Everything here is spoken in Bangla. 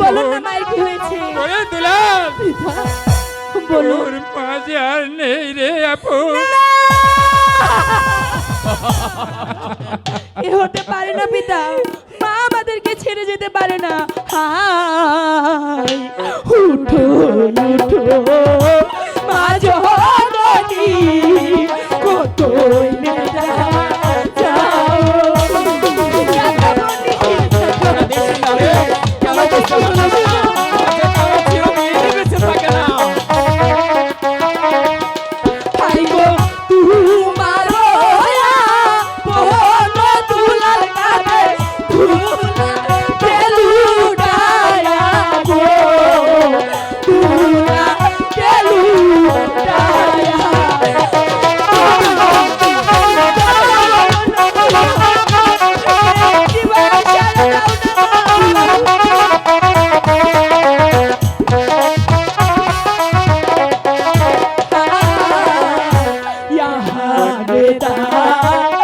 বলো। না মাঝে আর নেই রে আপন। এ হতে পারে না পিতা। মা আমাদেরকে ছেড়ে যেতে পারে না। হায় উঠো উঠো। Agita, Agita.